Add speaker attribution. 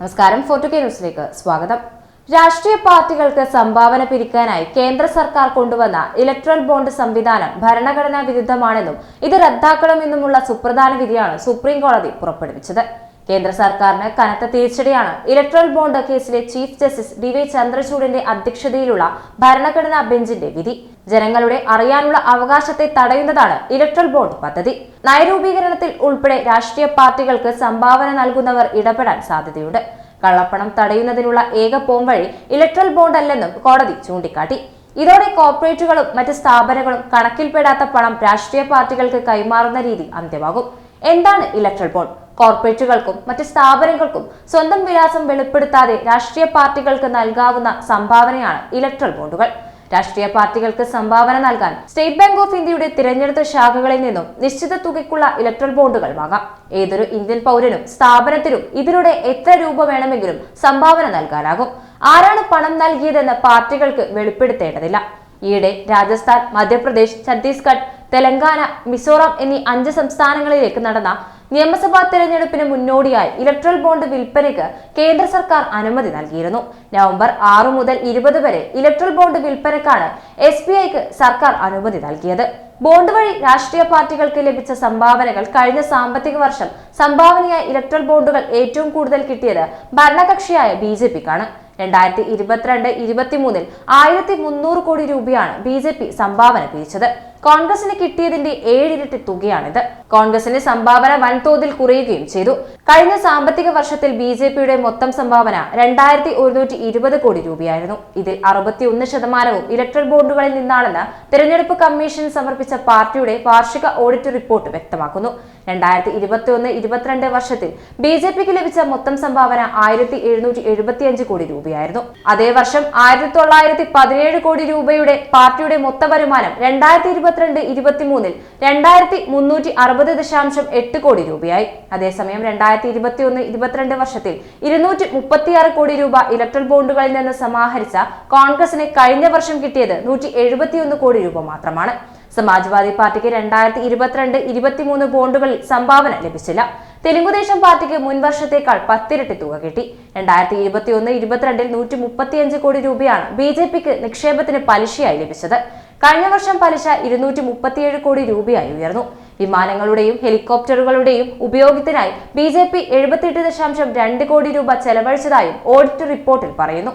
Speaker 1: നമസ്കാരം ഫോർട്ടു കെ ന്യൂസിലേക്ക് സ്വാഗതം. രാഷ്ട്രീയ പാർട്ടികൾക്ക് സംഭാവന പിരിക്കാനായി കേന്ദ്ര സർക്കാർ കൊണ്ടുവന്ന ഇലക്ട്രൽ ബോണ്ട് സംവിധാനം ഭരണഘടനാ വിരുദ്ധമാണെന്നും ഇത് റദ്ദാക്കണമെന്നുമുള്ള സുപ്രധാന വിധിയാണ് സുപ്രീം കോടതി പുറപ്പെടുവിച്ചത്. കേന്ദ്ര സർക്കാരിന് കനത്ത തിരിച്ചടിയാണ്. ഇലക്ട്രൽ ബോണ്ട് കേസിലെ ചീഫ് ജസ്റ്റിസ് ഡി വൈ ചന്ദ്രചൂഡിന്റെ അധ്യക്ഷതയിലുള്ള ഭരണഘടനാ ബെഞ്ചിന്റെ വിധി. ജനങ്ങളുടെ അറിയാനുള്ള അവകാശത്തെ തടയുന്നതാണ് ഇലക്ട്രൽ ബോണ്ട് പദ്ധതി. നയരൂപീകരണത്തിൽ ഉൾപ്പെടെ രാഷ്ട്രീയ പാർട്ടികൾക്ക് സംഭാവന നൽകുന്നവർ ഇടപെടാൻ സാധ്യതയുണ്ട്. കള്ളപ്പണം തടയുന്നതിനുള്ള ഏക പോംവഴി ഇലക്ട്രൽ ബോണ്ട് അല്ലെന്നും കോടതി ചൂണ്ടിക്കാട്ടി. ഇതോടെ കോർപ്പറേറ്റുകളും മറ്റ് സ്ഥാപനങ്ങളും കണക്കിൽപ്പെടാത്ത പണം രാഷ്ട്രീയ പാർട്ടികൾക്ക് കൈമാറുന്ന രീതി അന്ത്യമാകും. എന്താണ് ഇലക്ട്രൽ ബോണ്ട്? കോർപ്പറേറ്റുകൾക്കും മറ്റ് സ്ഥാപനങ്ങൾക്കും സ്വന്തം വിലാസം വെളിപ്പെടുത്താതെ രാഷ്ട്രീയ പാർട്ടികൾക്ക് നൽകാവുന്ന സംഭാവനയാണ് ഇലക്ട്രൽ ബോണ്ടുകൾ. രാഷ്ട്രീയ പാർട്ടികൾക്ക് സംഭാവന നൽകാൻ സ്റ്റേറ്റ് ബാങ്ക് ഓഫ് ഇന്ത്യയുടെ തിരഞ്ഞെടുത്ത ശാഖകളിൽ നിന്നും നിശ്ചിത തുകയ്ക്കുള്ള ഇലക്ട്രൽ ബോണ്ടുകൾ വാങ്ങാം. ഏതൊരു ഇന്ത്യൻ പൗരനും സ്ഥാപനത്തിനും ഇതിലൂടെ എത്ര രൂപ വേണമെങ്കിലും സംഭാവന നൽകാനാകും. ആരാണ് പണം നൽകിയതെന്ന് പാർട്ടികൾക്ക് വെളിപ്പെടുത്തേണ്ടതില്ല. ഈയിടെ രാജസ്ഥാൻ മധ്യപ്രദേശ് ഛത്തീസ്ഗഡ് തെലങ്കാന മിസോറാം എന്നീ അഞ്ച് സംസ്ഥാനങ്ങളിലേക്ക് നടന്ന നിയമസഭാ തെരഞ്ഞെടുപ്പിന് മുന്നോടിയായി ഇലക്ട്രൽ ബോണ്ട് വിൽപ്പനയ്ക്ക് കേന്ദ്ര സർക്കാർ അനുമതി നൽകിയിരുന്നു. നവംബർ ആറ് മുതൽ ഇരുപത് വരെ ഇലക്ട്രൽ ബോണ്ട് വിൽപ്പനയ്ക്കാണ് എസ് ബി ഐക്ക് സർക്കാർ അനുമതി നൽകിയത്. ബോണ്ട് വഴി രാഷ്ട്രീയ പാർട്ടികൾക്ക് ലഭിച്ച സംഭാവനകൾ കഴിഞ്ഞ സാമ്പത്തിക വർഷം സംഭാവനയായി ഇലക്ട്രൽ ബോണ്ടുകൾ ഏറ്റവും കൂടുതൽ കിട്ടിയത് ഭരണകക്ഷിയായ ബി ജെ പിക്കാണ്. രണ്ടായിരത്തി ഇരുപത്തിരണ്ട് ഇരുപത്തിമൂന്നിൽ ആയിരത്തി മുന്നൂറ് കോടി രൂപയാണ് ബി ജെ പി സംഭാവന പിരിച്ചത്. കോൺഗ്രസിന് കിട്ടിയതിന്റെ ഏഴിരട്ടി തുകയാണിത്. കോൺഗ്രസിന് സംഭാവന വൻതോതിൽ കുറയുകയും ചെയ്തു. കഴിഞ്ഞ സാമ്പത്തിക വർഷത്തിൽ ബി ജെ പിയുടെ മൊത്തം സംഭാവന രണ്ടായിരത്തി ഒരുന്നൂറ്റി ഇരുപത് കോടി രൂപയായിരുന്നു. ഇതിൽ അറുപത്തിയൊന്ന് ശതമാനവും ഇലക്ട്രൽ ബോർഡുകളിൽ നിന്നാണെന്ന് തെരഞ്ഞെടുപ്പ് കമ്മീഷൻ സമർപ്പിച്ച പാർട്ടിയുടെ വാർഷിക ഓഡിറ്റ് റിപ്പോർട്ട് വ്യക്തമാക്കുന്നു. രണ്ടായിരത്തി ഇരുപത്തി ഒന്ന് ഇരുപത്തിരണ്ട് വർഷത്തിൽ ബി ജെ പിക്ക് ലഭിച്ച മൊത്തം സംഭാവന ആയിരത്തി എഴുന്നൂറ്റി എഴുപത്തിയഞ്ച് കോടി രൂപയായിരുന്നു. അതേ വർഷം ആയിരത്തി തൊള്ളായിരത്തി പതിനേഴ് കോടി രൂപയുടെ പാർട്ടിയുടെ മൊത്ത വരുമാനം രണ്ടായിരത്തി ഇരുപത്തിരണ്ട് ഇരുപത്തിമൂന്നിൽ രണ്ടായിരത്തി മുന്നൂറ്റി അറുപത് ദശാംശം എട്ട് കോടി രൂപയായി. അതേസമയം രണ്ടായിരത്തി ഇരുപത്തി ഒന്ന് ഇരുപത്തിരണ്ട് വർഷത്തിൽ ഇരുന്നൂറ്റി മുപ്പത്തിയാറ് കോടി രൂപ ഇലക്ട്രൽ ബോണ്ടുകളിൽ നിന്ന് സമാഹരിച്ച കോൺഗ്രസിന് കഴിഞ്ഞ വർഷം കിട്ടിയത് നൂറ്റി എഴുപത്തിയൊന്ന് കോടി രൂപ മാത്രമാണ്. സമാജ്വാദി പാർട്ടിക്ക് രണ്ടായിരത്തി ഇരുപത്തിരണ്ട് ഇരുപത്തിമൂന്ന് ബോണ്ടുകളിൽ സംഭാവന ലഭിച്ചില്ല. തെലുങ്കുദേശം പാർട്ടിക്ക് മുൻ വർഷത്തേക്കാൾ പത്തിരട്ടി തുക കിട്ടി. രണ്ടായിരത്തി ഇരുപത്തി ഒന്ന് ഇരുപത്തിരണ്ടിൽ നൂറ്റി മുപ്പത്തിയഞ്ച് കോടി രൂപയാണ് ബി ജെ പിക്ക് നിക്ഷേപത്തിന് പലിശയായി ലഭിച്ചത്. കഴിഞ്ഞ വർഷം പലിശ ഇരുന്നൂറ്റി മുപ്പത്തിയേഴ് കോടി രൂപയായി ഉയർന്നു. വിമാനങ്ങളുടെയും ഹെലികോപ്റ്ററുകളുടെയും ഉപയോഗത്തിനായി ബി ജെ പി എഴുപത്തിയെട്ട് ദശാംശം രണ്ട് കോടി രൂപ ചെലവഴിച്ചതായും ഓഡിറ്റ് റിപ്പോർട്ടിൽ പറയുന്നു.